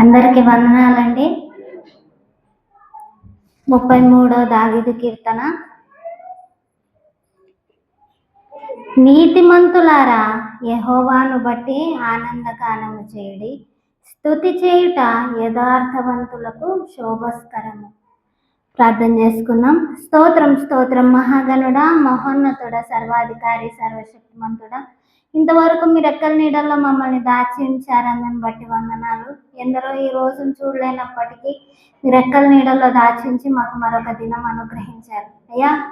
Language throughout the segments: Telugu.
అందరికీ వందనాలండి. ముప్పై మూడో దావిదు కీర్తన. నీతిమంతులారా యహోవాను బట్టి ఆనందగానము చేయడి. స్థుతి చేయుట యథార్థవంతులకు శోభస్కరము. ప్రార్థన చేసుకుందాం. స్తోత్రం స్తోత్రం మహాగణుడ మహోన్నతుడ సర్వాధికారి సర్వశక్తిమంతుడా ఇంతవరకు మీరు ఎక్కల నీడల్లో మమ్మల్ని దాచి ఉంచారని బట్టి వందనాలు. ఎందరో ఈ రోజును చూడలేనప్పటికీ మీరు ఎక్కల నీడల్లో దాచించి మాకు మరొక దినం అనుగ్రహించారు. అయ్యా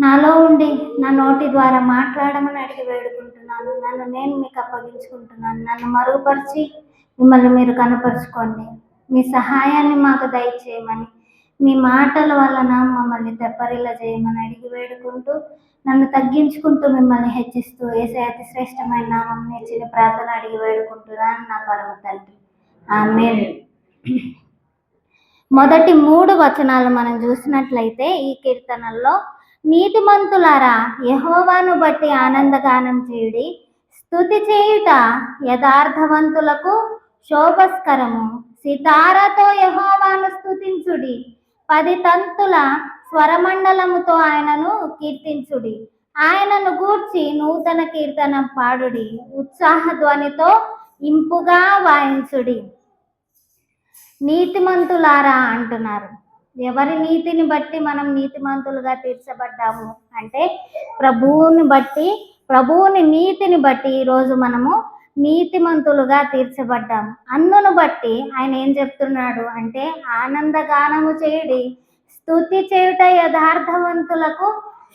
నాలో ఉండి నా నోటి ద్వారా మాట్లాడమని అడిగి వేడుకుంటున్నాను. నన్ను నేను మీకు అప్పగించుకుంటున్నాను. నన్ను మరుగుపరిచి మిమ్మల్ని మీరు కనపరుచుకోండి. మీ సహాయాన్ని మాకు దయచేయమని మీ మాటల వలన మమ్మల్ని తెప్పరిల్ల చేయమని అడిగి వేడుకుంటూ నన్ను తగ్గించుకుంటూ మిమ్మల్ని హెచ్చిస్తూ ఏసే అతి శ్రేష్టమైన నామం నేర్చిన ప్రార్థన అడిగి వేడుకుంటున్నాను నా పరమ తండ్రి. ఆమె మొదటి మూడు వచనాలు మనం చూసినట్లయితే ఈ కీర్తనల్లో నీతిమంతులారా యహోవాను బట్టి ఆనందగానం చేయుడి. స్థుతి చేయుట యథార్థవంతులకు శోభస్కరము. సితారతో యహోవాను స్థుతించుడి పది తంతుల స్వరమండలముతో ఆయనను కీర్తించుడి. ఆయనను గూర్చి నూతన కీర్తన పాడుడి. ఉత్సాహ ధ్వనితో ఇంపుగా వాయించుడి. నీతిమంతులారా అంటున్నారు. ఎవరి నీతిని బట్టి మనం నీతిమంతులుగా తీర్చబడ్డాము అంటే ప్రభువుని బట్టి ప్రభువుని నీతిని బట్టి ఈరోజు మనము నీతిమంతులుగా తీర్చబడ్డాము అందును బట్టి ఆయన ఏం చెప్తున్నాడు అంటే ఆనందగానము చేయుడి స్థుతి చేయుట యథార్థవంతులకు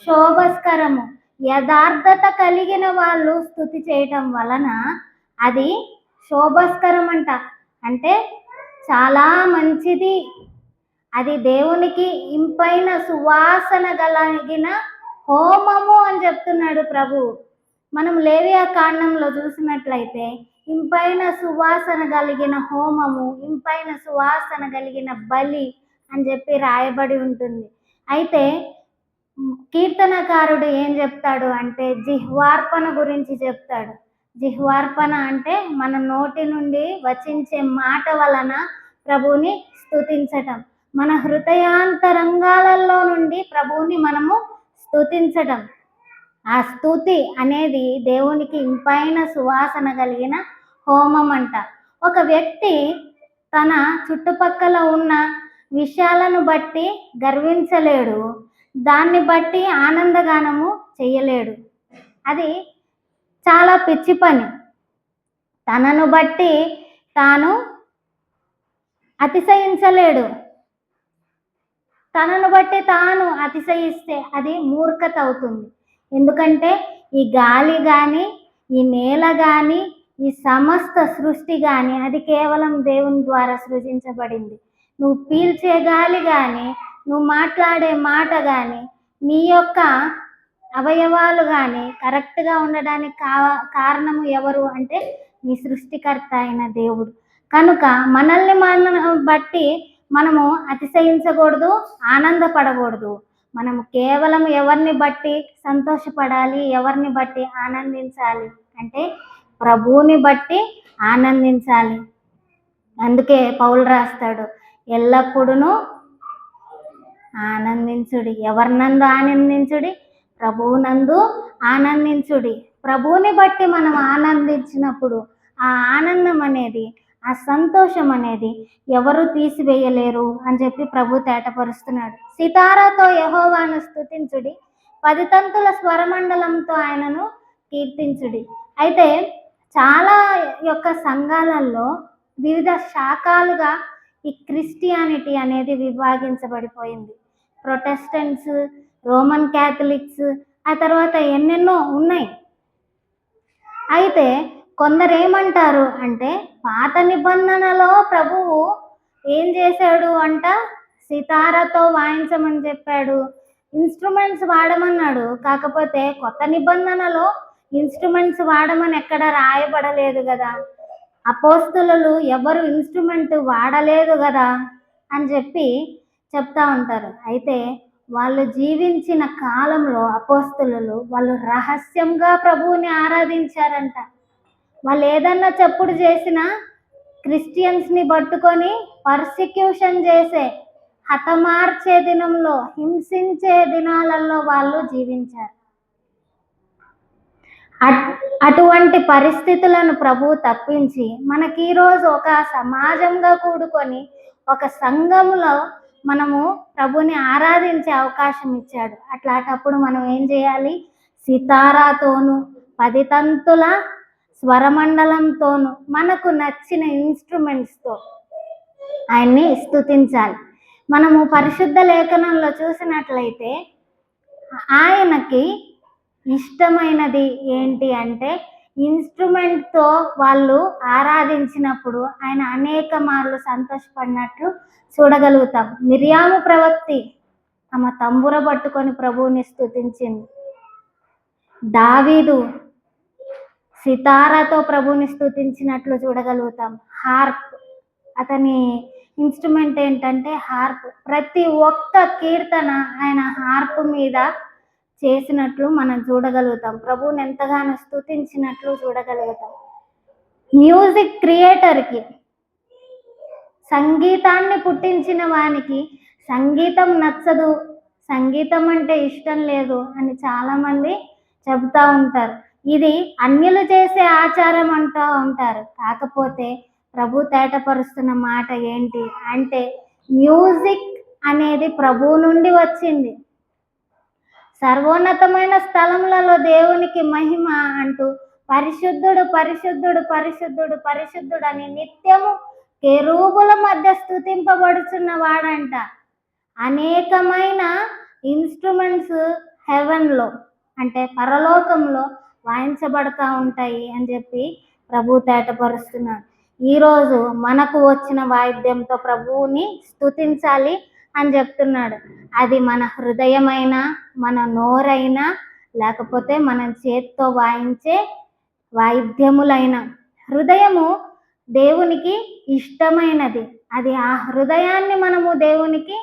శోభస్కరము. యథార్థత కలిగిన వాళ్ళు స్థుతి చేయటం వలన అది శోభస్కరం అంట అంటే చాలా మంచిది. అది దేవునికి ఇంపైన సువాసన కలిగిన హోమము అని చెప్తున్నాడు ప్రభు. మనం లేవియా కాండంలో చూసినట్లయితే ఇంపైన సువాసన కలిగిన హోమము ఇంపైన సువాసన కలిగిన బలి అని చెప్పి రాయబడి ఉంటుంది. అయితే కీర్తనకారుడు ఏం చెప్తాడు అంటే జిహ్వార్పణ గురించి చెప్తాడు. జిహ్వార్పణ అంటే మన నోటి నుండి వచించే మాట వలన ప్రభువుని స్థుతించటం మన హృదయాంతరంగాలలో నుండి ప్రభువుని మనము స్తుతించటం. ఆ స్థుతి అనేది దేవునికి ఇంపైన సువాసన కలిగిన హోమం అంట ఒక వ్యక్తి తన చుట్టుపక్కల ఉన్న విషయాలను బట్టి గర్వించలేడు. దాన్ని బట్టి ఆనందగానము చేయలేడు. అది చాలా పిచ్చి పని. తనను బట్టి తాను అతిశయించలేడు. తనను బట్టి తాను అతిశయిస్తే అది మూర్ఖత అవుతుంది. ఎందుకంటే ఈ గాలి కానీ ఈ నేల కానీ ఈ సమస్త సృష్టి కానీ అది కేవలం దేవుని ద్వారా సృజించబడింది. నువ్వు పీల్చే గాలి కానీ నువ్వు మాట్లాడే మాట కానీ నీ యొక్క అవయవాలు కానీ కరెక్ట్గా ఉండడానికి కా కారణము ఎవరు అంటే నీ సృష్టికర్త అయిన దేవుడు. కనుక మనల్ని మన బట్టి మనము అతిశయించకూడదు ఆనందపడకూడదు. మనము కేవలం ఎవరిని బట్టి సంతోషపడాలి ఎవరిని బట్టి ఆనందించాలి అంటే ప్రభువుని బట్టి ఆనందించాలి. అందుకే పౌలు రాస్తాడు ఎల్లప్పుడూ ఆనందించుడి ఎవరినందు ఆనందించుడి? ప్రభువునందు ఆనందించుడి. ప్రభువుని బట్టి మనం ఆనందించినప్పుడు ఆ ఆనందం అనేది ఆ సంతోషం అనేది ఎవరు తీసివేయలేరు అని చెప్పి ప్రభు తేటపరుస్తున్నాడు. సితారాతో యహోవాను స్తుతించుడి పది తంతుల స్వరమండలంతో ఆయనను కీర్తించుడి. అయితే చాలా యొక్క సంఘాలలో వివిధ శాఖలుగా ఈ క్రిస్టియానిటీ అనేది విభాగించబడిపోయింది. ప్రొటెస్టెంట్స్ రోమన్ క్యాథలిక్స్ ఆ తర్వాత ఎన్నెన్నో ఉన్నాయి. అయితే కొందరేమంటారు అంటే పాత నిబంధనలో ప్రభువు ఏం చేశాడు అంట? సితారాతో వాయించమని చెప్పాడు. ఇన్స్ట్రుమెంట్స్ వాడమన్నాడు. కాకపోతే కొత్త నిబంధనలో ఇన్స్ట్రుమెంట్స్ వాడమని ఎక్కడ రాయబడలేదు కదా. అపోస్తులు ఎవరు ఇన్స్ట్రుమెంట్ వాడలేదు కదా అని చెప్పి చెప్తా ఉంటారు. అయితే వాళ్ళు జీవించిన కాలంలో అపోస్తులు వాళ్ళు రహస్యంగా ప్రభువుని ఆరాధించారంట. వాళ్ళు ఏదన్నా చెప్పుడు చేసినా క్రిస్టియన్స్ని పట్టుకొని పర్సిక్యూషన్ చేసే హతమార్చే దినంలో హింసించే దినాలలో వాళ్ళు జీవించారు. అటువంటి పరిస్థితులను ప్రభు తప్పించి మనకి ఈరోజు ఒక సమాజంగా కూడుకొని ఒక సంఘములో మనము ప్రభుని ఆరాధించే అవకాశం ఇచ్చాడు. అట్లాంటప్పుడు మనం ఏం చేయాలి? సితారాతోనూ పది తంతుల స్వరమండలంతోను మనకు నచ్చిన ఇన్స్ట్రుమెంట్స్తో ఆయన్ని స్థుతించాలి మనము పరిశుద్ధ లేఖనంలో చూసినట్లయితే ఆయనకి ఇష్టమైనది ఏంటి అంటే ఇన్స్ట్రుమెంట్తో వాళ్ళు ఆరాధించినప్పుడు ఆయన అనేక మార్లు సంతోషపడినట్లు చూడగలుగుతాం. మిరియాము ప్రవక్తి తమ తంబుర పట్టుకొని ప్రభువుని స్థుతించింది దావీదు సితారాతో ప్రభుని స్తుతించినట్లు చూడగలుగుతాం. హార్ప్ అతని ఇన్స్ట్రుమెంట్ ఏంటంటే హార్ప్. ప్రతి ఒక్క కీర్తన ఆయన హార్ప్ మీద చేసినట్లు మనం చూడగలుగుతాం. ప్రభువుని ఎంతగానో స్తుతించినట్లు చూడగలుగుతాం. మ్యూజిక్ క్రియేటర్కి సంగీతాన్ని పుట్టించిన వానికి సంగీతం నచ్చదు సంగీతం అంటే ఇష్టం లేదు అని చాలామంది చెబుతూ ఉంటారు. ఇది అన్యులు చేసే ఆచారం అంటూ ఉంటారు. కాకపోతే ప్రభు తేటపరుస్తున్న మాట ఏంటి అంటే మ్యూజిక్ అనేది ప్రభువు నుండి వచ్చింది. సర్వోన్నతమైన స్థలములలో దేవునికి మహిమ అంటూ పరిశుద్ధుడు పరిశుద్ధుడు పరిశుద్ధుడు పరిశుద్ధుడు అని నిత్యము కెరూబుల మధ్య స్థుతింపబడుచున్న వాడంట. అనేకమైన ఇన్స్ట్రుమెంట్స్ హెవెన్లో అంటే పరలోకంలో వాయించబడతా ఉంటాయి అని చెప్పి ప్రభు తేటపరుస్తున్నాడు. ఈరోజు మనకు వచ్చిన వాయిద్యంతో ప్రభువుని స్తుతించాలి అని చెప్తున్నాడు. అది మన హృదయమైనా మన నోరైనా లేకపోతే మనం చేత్తో వాయించే వాయిద్యములైన. హృదయము దేవునికి ఇష్టమైనది. అది ఆ హృదయాన్ని మనము దేవునికి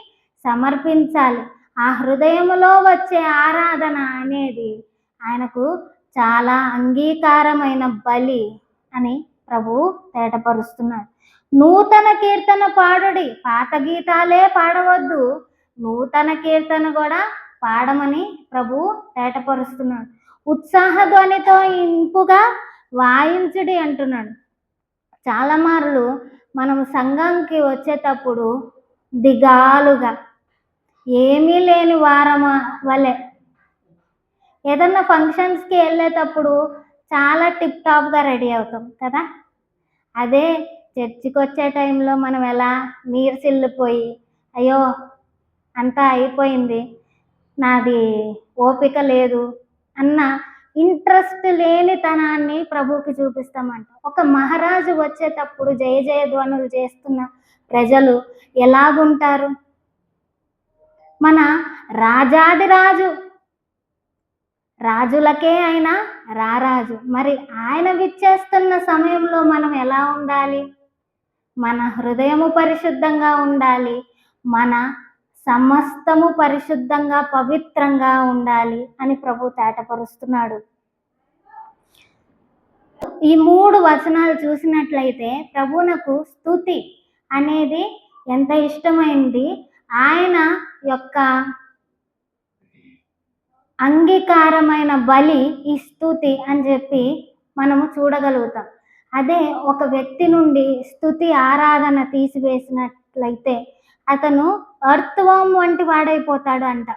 సమర్పించాలి. ఆ హృదయములో వచ్చే ఆరాధన అనేది ఆయనకు చాలా అంగీకారమైన బలి అని ప్రభువు తేటపరుస్తున్నాడు. నూతన కీర్తన పాడుడి పాత గీతాలే పాడవద్దు నూతన కీర్తన కూడా పాడమని ప్రభు తేటపరుస్తున్నాడు. ఉత్సాహ ధ్వనితో ఇంపుగా వాయించుడి అంటున్నాడు. చాలా మార్లు మనం సంఘంకి వచ్చేటప్పుడు దిగాలుగా ఏమీ లేని వారమ వలె ఏదన్నా ఫంక్షన్స్కి వెళ్ళేటప్పుడు చాలా టిప్ టాప్గా రెడీ అవుతాం కదా? అదే చర్చికి వచ్చే టైంలో మనం ఎలా నీరసిల్లిపోయి అయ్యో అంతా అయిపోయింది నాది ఓపిక లేదు అన్న ఇంట్రెస్ట్ లేనితనాన్ని ప్రభుకి చూపిస్తామంట. ఒక మహారాజు వచ్చేటప్పుడు జయ జయ ధ్వనులు చేస్తున్న ప్రజలు ఎలాగుంటారు? మన రాజాదిరాజు రాజులకే ఆయన రారాజు. మరి ఆయన విచ్చేస్తున్న సమయంలో మనం ఎలా ఉండాలి? మన హృదయము పరిశుద్ధంగా ఉండాలి? మన సమస్తము పరిశుద్ధంగా పవిత్రంగా ఉండాలి అని ప్రభు తేటపరుస్తున్నాడు. ఈ మూడు వచనాలు చూసినట్లయితే ప్రభునకు స్తుతి అనేది ఎంత ఇష్టమైంది? ఆయన యొక్క అంగీకారమైన బలి ఈ స్థుతి అని చెప్పి మనము చూడగలుగుతాం. అదే ఒక వ్యక్తి నుండి స్తుతి ఆరాధన తీసివేసినట్లయితే అతను అర్త్వం వంటి వాడైపోతాడు అంట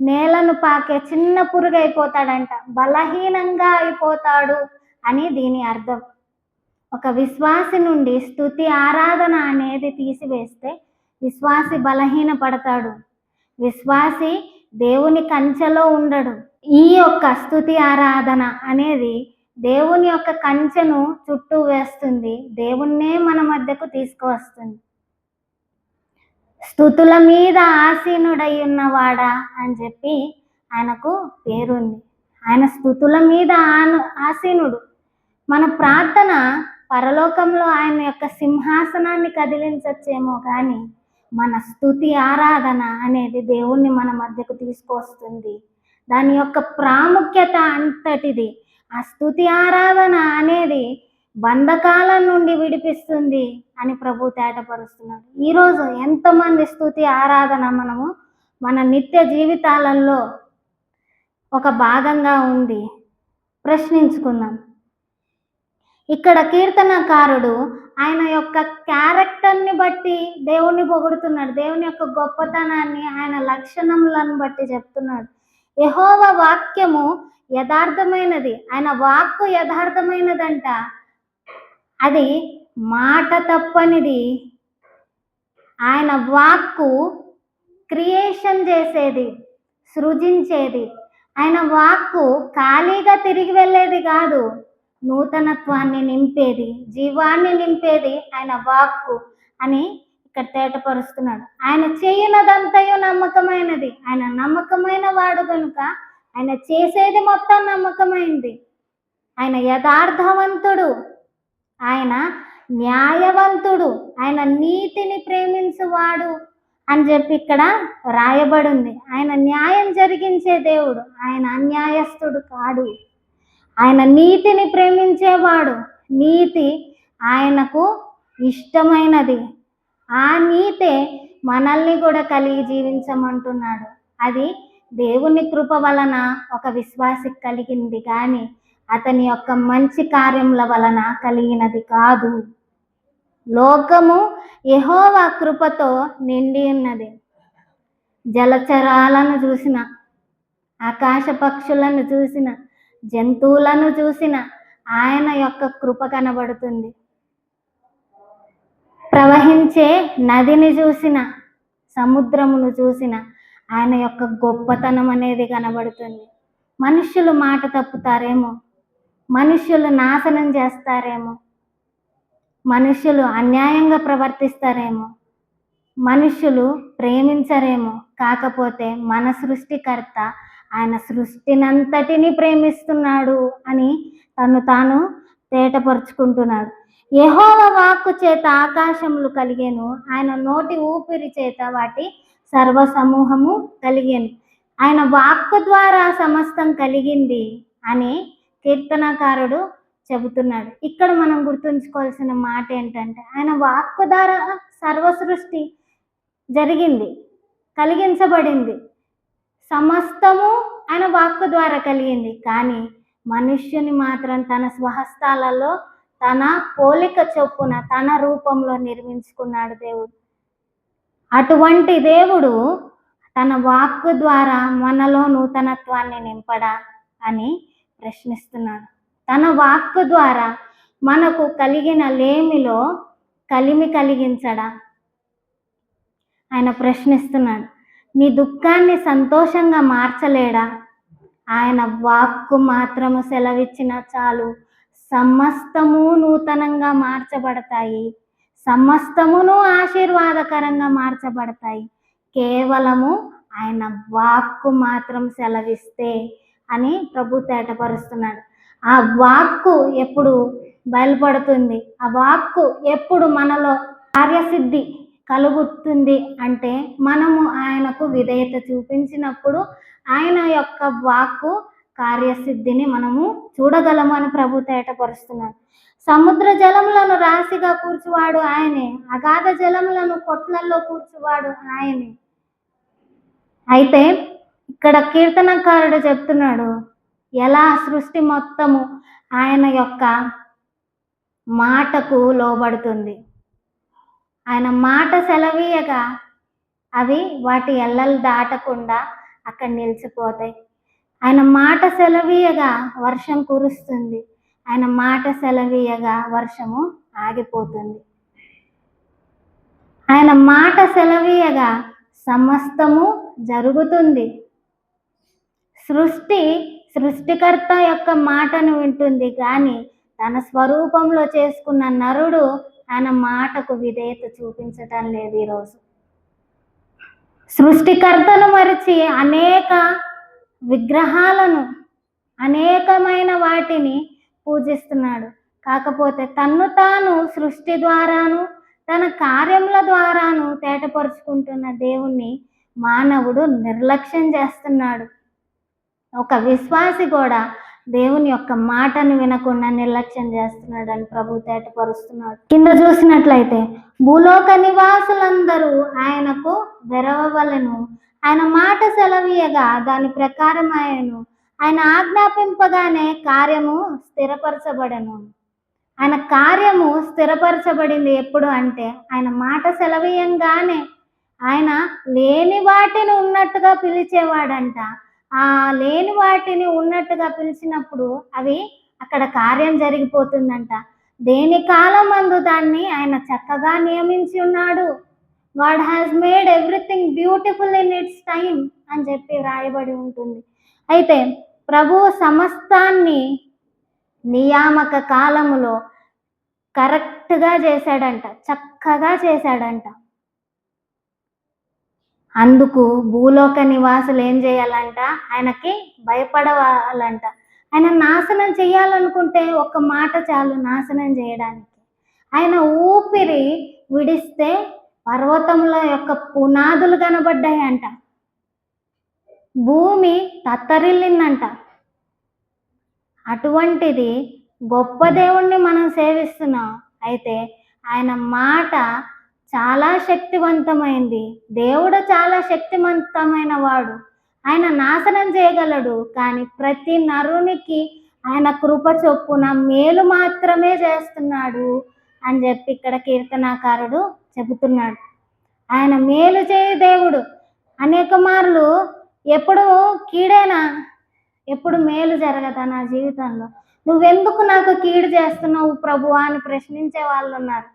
నేలను పాకే చిన్న పురుగైపోతాడంట. బలహీనంగా అయిపోతాడు అని దీని అర్థం. ఒక విశ్వాసి నుండి స్తుతి ఆరాధన అనేది తీసివేస్తే విశ్వాసి బలహీన పడతాడు విశ్వాసి దేవుని కంచెలో ఉండడు. ఈ యొక్క స్థుతి ఆరాధన అనేది దేవుని యొక్క కంచెను చుట్టూ వేస్తుంది. దేవుణ్ణే మన మధ్యకు తీసుకువస్తుంది. స్థుతుల మీద ఆసీనుడై ఉన్నవాడా అని చెప్పి ఆయనకు పేరుంది. ఆయన స్థుతుల మీద ఆను ఆసీనుడు. మన ప్రార్థన పరలోకంలో ఆయన యొక్క సింహాసనాన్ని కదిలించచ్చేమో కానీ మన స్థుతి ఆరాధన అనేది దేవుణ్ణి మన మధ్యకు తీసుకొస్తుంది దాని యొక్క ప్రాముఖ్యత అంతటిది. ఆ స్థుతి ఆరాధన అనేది బంధకాల నుండి విడిపిస్తుంది అని ప్రభు తేటపరుస్తున్నాడు. ఈరోజు ఎంతమంది స్థుతి ఆరాధన మనము మన నిత్య జీవితాలలో ఒక భాగంగా ఉంది. ప్రశ్నించుకుందాం. ఇక్కడ కీర్తనకారుడు ఆయన యొక్క క్యారెక్టర్ని బట్టి దేవుణ్ణి పొగుడుతున్నాడు. దేవుని యొక్క గొప్పతనాన్ని ఆయన లక్షణములను బట్టి చెప్తున్నాడు. యహోవ వాక్యము యథార్థమైనది. ఆయన వాక్కు యథార్థమైనదంట. అది మాట తప్పనిది. ఆయన వాక్కు క్రియేషన్ చేసేది సృజించేది. ఆయన వాక్కు ఖాళీగా తిరిగి వెళ్ళేది కాదు. నూతనత్వాన్ని నింపేది జీవాన్ని నింపేది ఆయన వాక్కు అని ఇక్కడ తేటపరుస్తున్నాడు. ఆయన చేయనదంతయు నమ్మకమైనది. ఆయన నమ్మకమైన వాడు కనుక ఆయన చేసేది మొత్తం నమ్మకమైంది. ఆయన యథార్థవంతుడు. ఆయన న్యాయవంతుడు. ఆయన నీతిని ప్రేమించువాడు అని చెప్పి ఇక్కడ రాయబడింది. ఆయన న్యాయం జరిగించే దేవుడు. ఆయన అన్యాయస్తుడు కాడు. ఆయన నీతిని ప్రేమించేవాడు. నీతి ఆయనకు ఇష్టమైనది. ఆ నీతే మనల్ని కూడా కలిగి జీవించమంటున్నాడు. అది దేవుని కృప వలన ఒక విశ్వాసికి కలిగింది కానీ అతని యొక్క మంచి కార్యముల వలన కలిగినది కాదు. లోకము యహోవా కృపతో నిండి ఉన్నది. జలచరాలను చూసిన ఆకాశ పక్షులను చూసిన జంతువులను చూసిన ఆయన యొక్క కృప కనబడుతుంది. ప్రవహించే నదిని చూసిన సముద్రమును చూసిన ఆయన యొక్క గొప్పతనం అనేది కనబడుతుంది. మనుష్యులు మాట తప్పుతారేమో మనుష్యులు నాశనం చేస్తారేమో మనుష్యులు అన్యాయంగా ప్రవర్తిస్తారేమో మనుష్యులు ప్రేమించరేమో కాకపోతే మన సృష్టికర్త ఆయన సృష్టినంతటిని ప్రేమిస్తున్నాడు అని తను తాను తేటపరుచుకుంటున్నాడు. యహోవ వాక్కు చేత ఆకాశములు కలిగేను ఆయన నోటి ఊపిరి చేత వాటి సర్వ సమూహము కలిగేను. ఆయన వాక్కు ద్వారా సమస్తం కలిగింది అని కీర్తనకారుడు చెబుతున్నాడు. ఇక్కడ మనం గుర్తుంచుకోవాల్సిన మాట ఏంటంటే ఆయన వాక్కు ద్వారా సర్వ సృష్టి జరిగింది కలిగించబడింది. సమస్తము ఆయన వాక్కు ద్వారా కలిగింది. కానీ మనుష్యుని మాత్రం తన స్వహస్తాలలో తన పోలిక చొప్పున తన రూపంలో నిర్మించుకున్నాడు దేవుడు. అటువంటి దేవుడు తన వాక్కు ద్వారా మనలో నూతనత్వాన్ని నింపడా అని ప్రశ్నిస్తున్నాడు. తన వాక్కు ద్వారా మనకు కలిగిన లేమిలో కలిమి కలిగించడా? ఆయన ప్రశ్నిస్తున్నాడు. నీ దుఃఖాన్ని సంతోషంగా మార్చలేడా? ఆయన వాక్కు మాత్రము సెలవిచ్చిన చాలు. సమస్తము నూతనంగా మార్చబడతాయి. సమస్తమును ఆశీర్వాదకరంగా మార్చబడతాయి. కేవలము ఆయన వాక్కు మాత్రం సెలవిస్తే అని ప్రభు తేటపరుస్తున్నాడు. ఆ వాక్కు ఎప్పుడు బయలుపడుతుంది? ఆ వాక్కు ఎప్పుడు మనలో కార్యసిద్ధి కలుగుతుంది అంటే మనము ఆయనకు విధేయత చూపించినప్పుడు ఆయన యొక్క వాక్కు కార్యసిద్ధిని మనము చూడగలము అని ప్రభు తేటపరుస్తున్నాడు. సముద్ర జలములను రాశిగా కూర్చువాడు ఆయనే అగాధ జలములను కొట్లల్లో కూర్చువాడు ఆయనే. అయితే ఇక్కడ కీర్తనకారుడు చెప్తున్నాడు ఎలా సృష్టి మొత్తము ఆయన యొక్క మాటకు లోబడుతుంది? ఆయన మాట సెలవీయగా. అవి వాటి ఎల్లలు దాటకుండా అక్కడ నిలిచిపోతాయి. ఆయన మాట సెలవీయగా వర్షం కురుస్తుంది. ఆయన మాట సెలవీయగా వర్షము ఆగిపోతుంది. ఆయన మాట సెలవీయగా సమస్తము జరుగుతుంది. సృష్టి సృష్టికర్త యొక్క మాటను వింటుంది. కానీ తన స్వరూపంలో చేసుకున్న నరుడు ఆయన మాటకు విధేయత చూపించటం లేదు ఈరోజు. సృష్టికర్తను మరిచి అనేక విగ్రహాలను అనేకమైన వాటిని పూజిస్తున్నాడు. కాకపోతే తన్ను తాను సృష్టి ద్వారాను తన కార్యముల ద్వారాను తేటపరుచుకుంటున్న దేవుణ్ణి మానవుడు నిర్లక్ష్యం చేస్తున్నాడు. ఒక విశ్వాసి కూడా దేవుని యొక్క మాటను వినకుండా నిర్లక్ష్యం చేస్తున్నాడని ప్రభు తేటపరుస్తున్నాడు. కింద చూసినట్లయితే భూలోక నివాసులందరూ ఆయనకు వెరవలను ఆయన మాట సెలవీయగా దాని ప్రకారం ఆయను ఆయన ఆజ్ఞాపింపగానే కార్యము స్థిరపరచబడను. ఆయన కార్యము స్థిరపరచబడింది ఎప్పుడు అంటే ఆయన మాట సెలవీయంగానే ఆయన లేని వాటిని ఉన్నట్టుగా పిలిచేవాడంట. ఆ లేని వాటిని ఉన్నట్టుగా పిలిచినప్పుడు అవి అక్కడ కార్యం జరిగిపోతుందంట. దేని కాలం అందు దాన్ని ఆయన చక్కగా నియమించి ఉన్నాడు. God has made everything beautiful in its time అని చెప్పి రాయబడి ఉంటుంది. అయితే ప్రభు సమస్తాన్ని నియామక కాలములో కరెక్ట్గా చేశాడంట చక్కగా చేశాడంట. అందుకు భూలోక నివాసులు ఏం చేయాలంట? ఆయనకి భయపడవాలంట. ఆయన నాశనం చేయాలనుకుంటే ఒక మాట చాలు నాశనం చేయడానికి. ఆయన ఊపిరి విడిస్తే పర్వతముల యొక్క పునాదులు కనబడ్డాయంట. భూమి తత్తరిల్లిందంట. అటువంటిది గొప్ప దేవుణ్ణి మనం సేవిస్తున్నాం. అయితే ఆయన మాట చాలా శక్తివంతమైంది. దేవుడు చాలా శక్తివంతమైన వాడు. ఆయన నాశనం చేయగలడు కానీ ప్రతి నరునికి ఆయన కృప చొప్పున మేలు మాత్రమే చేస్తున్నాడు అని చెప్పి ఇక్కడ కీర్తనాకారుడు చెబుతున్నాడు. ఆయన మేలు చేయ దేవుడు. అనేక మార్లు ఎప్పుడు కీడేనా? ఎప్పుడు మేలు జరగదా నా జీవితంలో? నువ్వెందుకు నాకు కీడు చేస్తున్నావు ప్రభు అని ప్రశ్నించే వాళ్ళు ఉన్నారు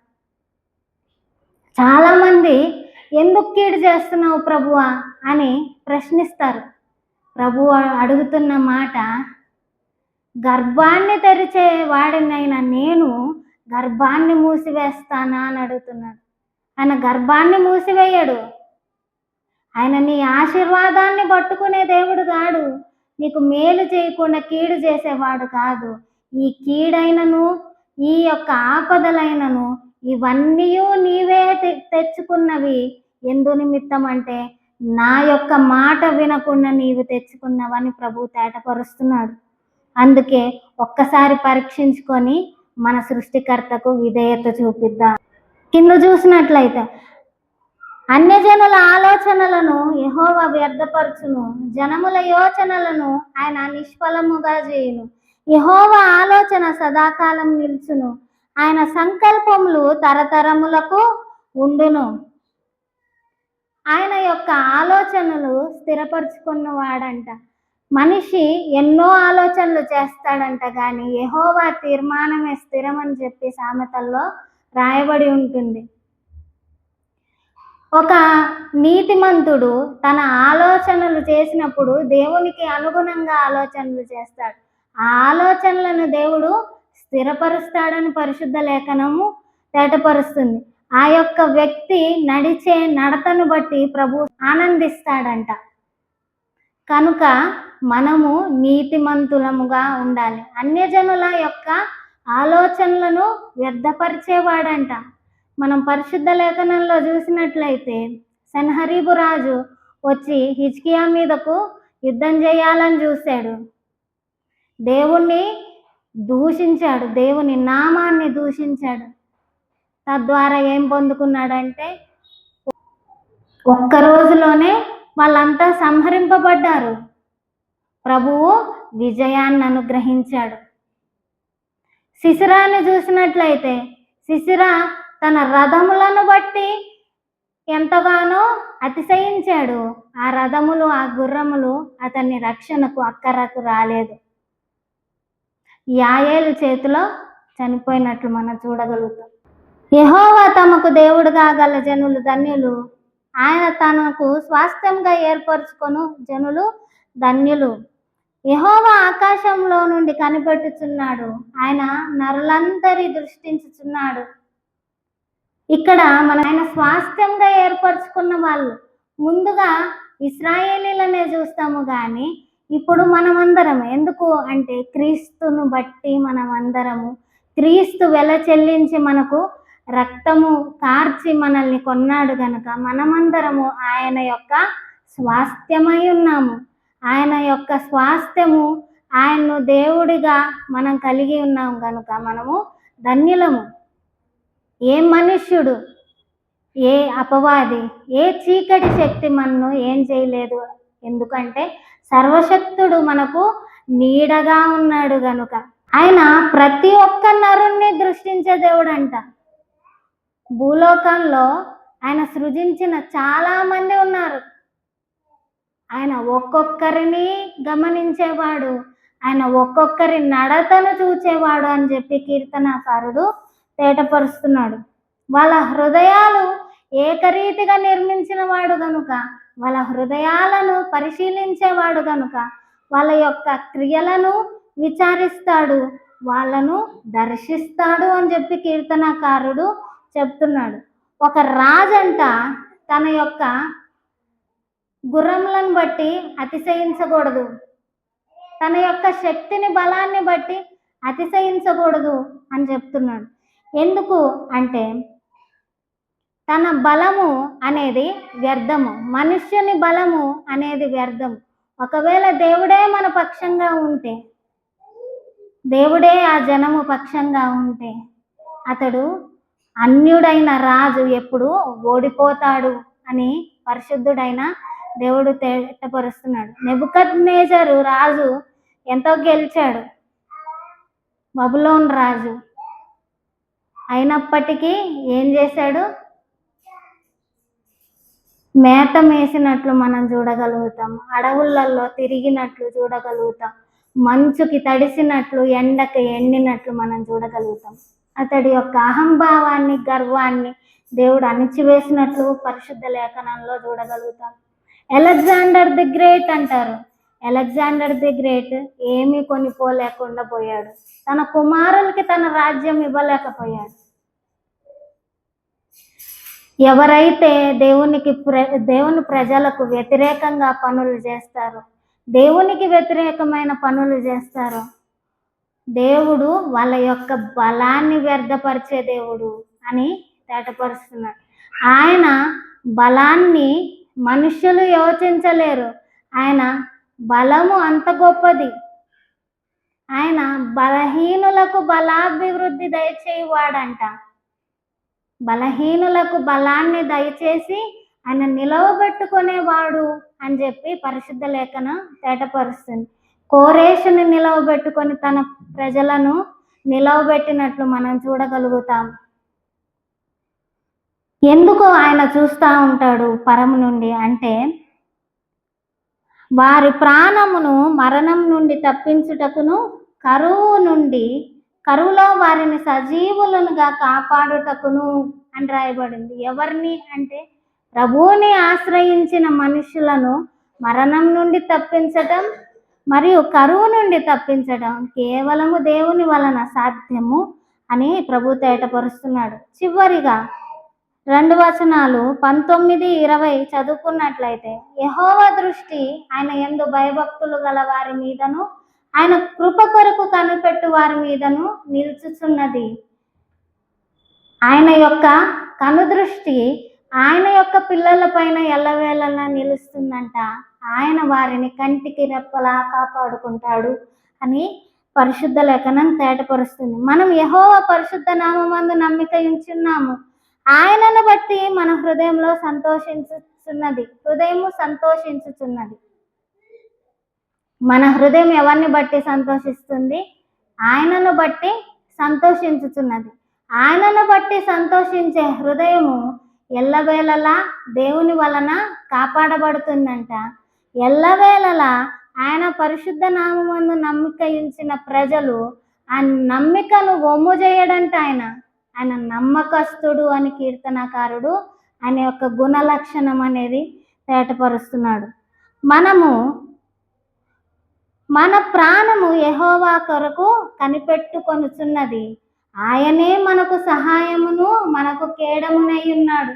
చాలామంది ఎందుకు కీడు చేస్తున్నావు ప్రభువా అని ప్రశ్నిస్తారు. ప్రభు అడుగుతున్న మాట గర్భాన్ని తెరిచే వాడినైనా నేను గర్భాన్ని మూసివేస్తానా? అని అడుగుతున్నాడు. ఆయన గర్భాన్ని మూసివేయడు. ఆయన నీ ఆశీర్వాదాన్ని పట్టుకునే దేవుడు కాడు. నీకు మేలు చేయకుండా కీడు చేసేవాడు కాదు. ఈ కీడైనను ఈ యొక్క ఆపదలైనను ఇవన్నీ నీవే తె- తెచ్చుకున్నవి. ఎందు నిమిత్తం అంటే నా యొక్క మాట వినకుండా నీవు తెచ్చుకున్నవని ప్రభు తేటపరుస్తున్నాడు. అందుకే ఒక్కసారి పరీక్షించుకొని మన సృష్టికర్తకు విధేయత చూపిద్దాం. కింద చూసినట్లయితే అన్యజనుల ఆలోచనలను యహోవ వ్యర్థపరచును. జనముల యోచనలను ఆయన నిష్ఫలముగా చేయును. యహోవ ఆలోచన సదాకాలం నిలుచును. ఆయన సంకల్పములు తరతరములకు ఉండును. ఆయన యొక్క ఆలోచనలు స్థిరపరుచుకున్నవాడంట. మనిషి ఎన్నో ఆలోచనలు చేస్తాడంట కానీ యహోవా తీర్మానమే స్థిరమని చెప్పి సామెతల్లో రాయబడి ఉంటుంది. ఒక నీతిమంతుడు తన ఆలోచనలు చేసినప్పుడు దేవునికి అనుగుణంగా ఆలోచనలు చేస్తాడు. ఆ ఆలోచనలను దేవుడు స్థిరపరుస్తాడని పరిశుద్ధ లేఖనము తేటపరుస్తుంది. ఆ యొక్క వ్యక్తి నడిచే నడతను బట్టి ప్రభు ఆనందిస్తాడంట. కనుక మనము నీతిమంతులముగా ఉండాలి. అన్యజనుల యొక్క ఆలోచనలను వ్యర్థపరిచేవాడంట. మనం పరిశుద్ధ లేఖనంలో చూసినట్లయితే సెన్హరీబు రాజు వచ్చి హిజ్కియా మీదకు యుద్ధం చేయాలని చూశాడు. దేవుణ్ణి దూషించాడు. దేవుని నామాన్ని దూషించాడు. తద్వారా ఏం పొందుకున్నాడంటే ఒక్క రోజులోనే వాళ్ళంతా సంహరింపబడ్డారు. ప్రభువు విజయాన్ని అనుగ్రహించాడు. శిశిరాన్ని చూసినట్లయితే శిశిర తన రథములను బట్టి ఎంతగానో అతిశయించాడు. ఆ రథములు ఆ గుర్రములు అతని రక్షణకు అక్కరకు రాలేదు. యాయేలు చేతిలో చనిపోయినట్లు మనం చూడగలుగుతాం. యహోవా తమకు దేవుడుగా గల జనులు ధన్యులు. ఆయన తనకు స్వాస్థ్యంగా ఏర్పరచుకొను జనులు ధన్యులు. యహోవా ఆకాశంలో నుండి కనిపెట్టుచున్నాడు. ఆయన నరులందరి దృష్టించుచున్నాడు. ఇక్కడ మన ఆయన స్వాస్థ్యంగా ఏర్పరచుకున్న వాళ్ళు. ముందుగా ఇస్రాయేలీలనే చూస్తాము కానీ ఇప్పుడు మనమందరం ఎందుకు అంటే క్రీస్తును బట్టి మనమందరము క్రీస్తు వెల చెల్లించి మనకు రక్తము కార్చి మనల్ని కొన్నాడు గనుక మనమందరము ఆయన యొక్క స్వాస్థ్యమై ఉన్నాము. ఆయన యొక్క స్వాస్థ్యము ఆయన్ను దేవుడిగా మనం కలిగి ఉన్నాం కనుక మనము ధన్యులము. ఏ మనుష్యుడు ఏ అపవాది ఏ చీకటి శక్తి మనను ఏం చేయలేదు. ఎందుకంటే సర్వశక్తుడు మనకు నీడగా ఉన్నాడు గనుక. ఆయన ప్రతి ఒక్క నరుణ్ణి దృష్టించే దేవుడు అంట భూలోకంలో ఆయన సృజించిన చాలా మంది ఉన్నారు. ఆయన ఒక్కొక్కరిని గమనించేవాడు ఆయన ఒక్కొక్కరి నడతను చూచేవాడు అని చెప్పి కీర్తనాకారుడు తేటపరుస్తున్నాడు. వాళ్ళ హృదయాలు ఏకరీతిగా నిర్మించిన వాడు కనుక వాళ్ళ హృదయాలను పరిశీలించేవాడు గనుక వాళ్ళ యొక్క క్రియలను విచారిస్తాడు వాళ్ళను దర్శిస్తాడు అని చెప్పి కీర్తనకారుడు చెప్తున్నాడు. ఒక రాజంట తన యొక్క గుర్రములను బట్టి అతిశయించకూడదు. తన యొక్క శక్తిని బలాన్ని బట్టి అతిశయించకూడదు అని చెప్తున్నాడు. ఎందుకు? అంటే తన బలము అనేది వ్యర్థము. మనుష్యుని బలము అనేది వ్యర్థం. ఒకవేళ దేవుడే మన పక్షంగా ఉంటే దేవుడే ఆ జనము పక్షంగా ఉంటే అతడు అన్యుడైన రాజు ఎప్పుడు ఓడిపోతాడు అని పరిశుద్ధుడైన దేవుడు తేటపరుస్తున్నాడు. నెబుకద్ నేజరు రాజు ఎంతో గెలిచాడు. బబులోన్ రాజు అయినప్పటికీ ఏం చేశాడు? మేత మేసినట్లు మనం చూడగలుగుతాం. అడవులలో తిరిగినట్లు చూడగలుగుతాం. మంచుకి తడిసినట్లు ఎండకి ఎండినట్లు మనం చూడగలుగుతాం. అతడి యొక్క అహంభావాన్ని గర్వాన్ని దేవుడు అణిచివేసినట్లు పరిశుద్ధ లేఖనంలో చూడగలుగుతాం. అలెగ్జాండర్ ది గ్రేట్ అంటారు. అలెగ్జాండర్ ది గ్రేట్ ఏమీ కొనిపోలేకుండా పోయాడు. తన కుమారులకి తన రాజ్యం ఇవ్వలేకపోయాడు. ఎవరైతే దేవునికి ప్ర దేవుని ప్రజలకు వ్యతిరేకంగా పనులు చేస్తారో దేవునికి వ్యతిరేకమైన పనులు చేస్తారో దేవుడు వాళ్ళ యొక్క బలాన్ని వ్యర్థపరిచే దేవుడు అని తేటపరుస్తున్నాడు. ఆయన బలాన్ని మనుష్యులు యోచించలేరు. ఆయన బలము అంత గొప్పది. ఆయన బలహీనులకు బలాభివృద్ధి దయచేయవాడంట. బలహీనులకు బలాన్ని దయచేసి ఆయన నిలవబెట్టుకునేవాడు అని చెప్పి పరిశుద్ధ లేఖనం తేటపరుస్తుంది. కోరేషుని నిలవబెట్టుకొని తన ప్రజలను నిలవబెట్టినట్లు మనం చూడగలుగుతాం. ఎందుకు ఆయన చూస్తూ ఉంటాడు పరము నుండి అంటే వారి ప్రాణమును మరణం నుండి తప్పించుటకును కరువు నుండి కరువులో వారిని సజీవులనుగా కాపాడుటకును అని రాయబడింది. ఎవరిని అంటే ప్రభువుని ఆశ్రయించిన మనుషులను మరణం నుండి తప్పించటం మరియు కరువు నుండి తప్పించడం కేవలము దేవుని వలన సాధ్యము అని ప్రభు తేటపరుస్తున్నాడు. చివరిగా రెండు వచనాలు పంతొమ్మిది ఇరవై చదువుకున్నట్లయితే యహోవ దృష్టి ఆయన ఎందు భయభక్తులు గల వారి మీదను ఆయన కృప కొరకు కనిపెట్టు వారి మీదను నిలుచుచున్నది. ఆయన యొక్క కనుదృష్టి ఆయన యొక్క పిల్లల పైన ఎల్లవేళలా నిలుస్తుందంట. ఆయన వారిని కంటికి రెప్పలా కాపాడుకుంటాడు అని పరిశుద్ధ లేఖనం తేటపరుస్తుంది. మనం యహోవ పరిశుద్ధ నామందు నమ్మిక ఉంచున్నాము ఆయనను బట్టి మన హృదయంలో సంతోషించుచున్నది. హృదయము సంతోషించుచున్నది. మన హృదయం ఎవరిని బట్టి సంతోషిస్తుంది? ఆయనను బట్టి సంతోషించుచున్నది. ఆయనను బట్టి సంతోషించే హృదయము ఎల్లవేళలా దేవుని వలన కాపాడబడుతుందంట. ఎల్లవేళలా ఆయన పరిశుద్ధ నామందు నమ్మిక ఉంచిన ప్రజలు ఆ నమ్మికను ఒమ్ము చేయడంట ఆయన. ఆయన నమ్మకస్తుడు అని కీర్తనకారుడు ఆయన యొక్క గుణ లక్షణం అనేది తేటపరుస్తున్నాడు. మనము మన ప్రాణము యహోవా కొరకు కనిపెట్టుకొనుచున్నది. ఆయనే మనకు సహాయమును మనకు కేడమునై ఉన్నాడు.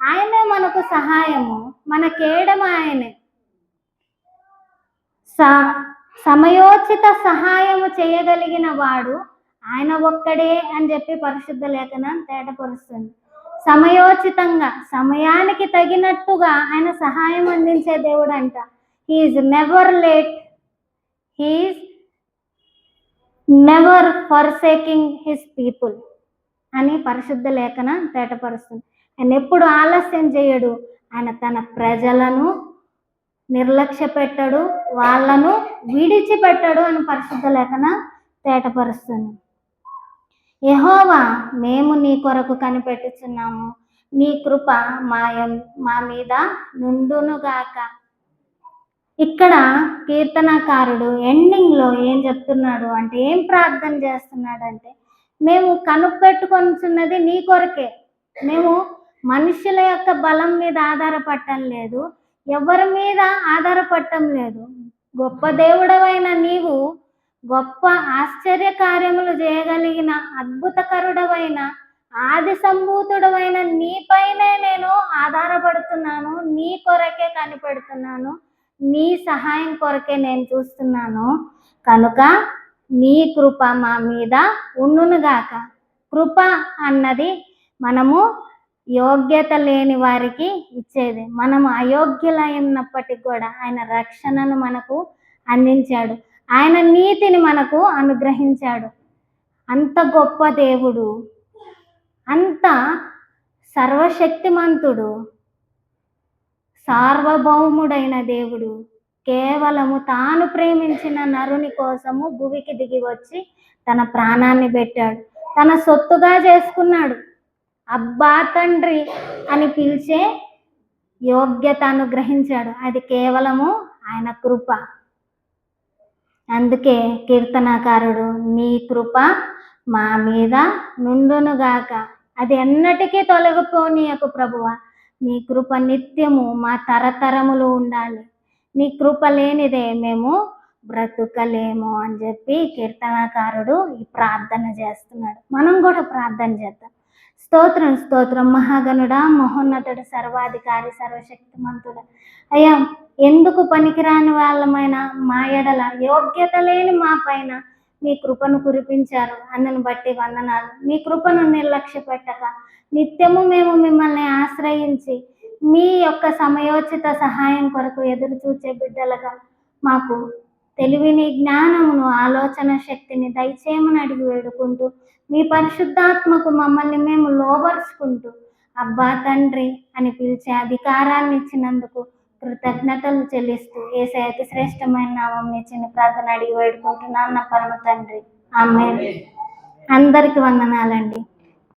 ఆయనే మనకు సహాయము మన కేడము ఆయనే. స సమయోచిత సహాయము చేయగలిగిన వాడు ఆయన ఒక్కడే అని చెప్పి పరిశుద్ధ లేఖనం తేటపరుస్తుంది. సమయోచితంగా సమయానికి తగినట్టుగా ఆయన సహాయం అందించే దేవుడు అంట he's never late he's never forsaking his people అని పరిశుద్ధ లేఖన తేటపరుస్తుంది. ఆయన ఎప్పుడు ఆలస్యం చేయడు. ఆయన తన ప్రజలను నిర్లక్ష్య పెట్టడు వాళ్ళను విడిచిపెట్టడు అని పరిశుద్ధ లేఖన తేటపరుస్తుంది. యహోవా మేము నీ కొరకు కనిపెట్టుచున్నాము. నీ కృప మా మా మీద నుండునుగాక. ఇక్కడ కీర్తనకారుడు ఎండింగ్లో ఏం చెప్తున్నాడు అంటే ఏం ప్రార్థన చేస్తున్నాడు అంటే మేము కనుపెట్టుకొనిచున్నది నీ కొరకే. మేము మనుషుల యొక్క బలం మీద ఆధారపడటం లేదు ఎవరి మీద ఆధారపడటం లేదు. గొప్ప దేవుడవైన నీవు గొప్ప ఆశ్చర్య కార్యములు చేయగలిగిన అద్భుతకరుడవైన ఆది సంభూతుడవైన నీపైనే నేను ఆధారపడుతున్నాను నీ కొరకే కనిపెడుతున్నాను. నీ సహాయం కొరకే నేను చూస్తున్నాను. కనుక నీ కృప మా మీద ఉండునుగాక కృప అన్నది మనము యోగ్యత లేని వారికి ఇచ్చేది. మనము అయోగ్యులైనప్పటికి కూడా ఆయన రక్షణను మనకు అందించాడు. ఆయన నీతిని మనకు అనుగ్రహించాడు. అంత గొప్ప దేవుడు. అంత సర్వశక్తిమంతుడు. సార్వభౌముడైన దేవుడు. కేవలము తాను ప్రేమించిన నరుని కోసము భువికి దిగి వచ్చి తన ప్రాణాన్ని పెట్టాడు. తన సొత్తుగా చేసుకున్నాడు. అబ్బా తండ్రి అని పిలిచే యోగ్యత అనుగ్రహించాడు. అది కేవలము ఆయన కృప. అందుకే కీర్తనాకారుడు నీ కృప మా మీద నుండునుగాక. అది ఎన్నటికీ తొలగిపోనీయకు ప్రభువ. నీ కృప నిత్యము మా తరతరములు ఉండాలి. నీ కృప లేనిదే మేము బ్రతుకలేము అని చెప్పి కీర్తనకారుడు ఈ ప్రార్థన చేస్తున్నాడు. మనం కూడా ప్రార్థన చేద్దాం. స్తోత్రం స్తోత్రం. మహాగణుడా మహోన్నతుడు సర్వాధికారి సర్వశక్తిమంతుడు. అయ్యా ఎందుకు పనికిరాని వాళ్ళమైన మా ఎడల యోగ్యత లేని మా పైన మీ కృపను కురిపించారు. అందుని బట్టి వందనాలు. మీ కృపను నిర్లక్ష్య పెట్టక నిత్యము మేము మిమ్మల్ని ఆశ్రయించి మీ యొక్క సమయోచిత సహాయం కొరకు ఎదురు చూచే బిడ్డలుగా మాకు తెలివిని జ్ఞానమును ఆలోచన శక్తిని దయచేయమని అడిగి వేడుకుంటూ మీ పరిశుద్ధాత్మకు మమ్మల్ని మేము లోబరుచుకుంటూ అబ్బా తండ్రి అని పిలిచే అధికారాన్ని ఇచ్చినందుకు కృతజ్ఞతలు చెల్లిస్తూ ఏసైకి శ్రేష్టమైన నామం ఇచ్చిన ప్రార్థన అడిగి వేడుకుంటున్నాను నా పరమ తండ్రి. ఆమె అందరికి వందనాలండి.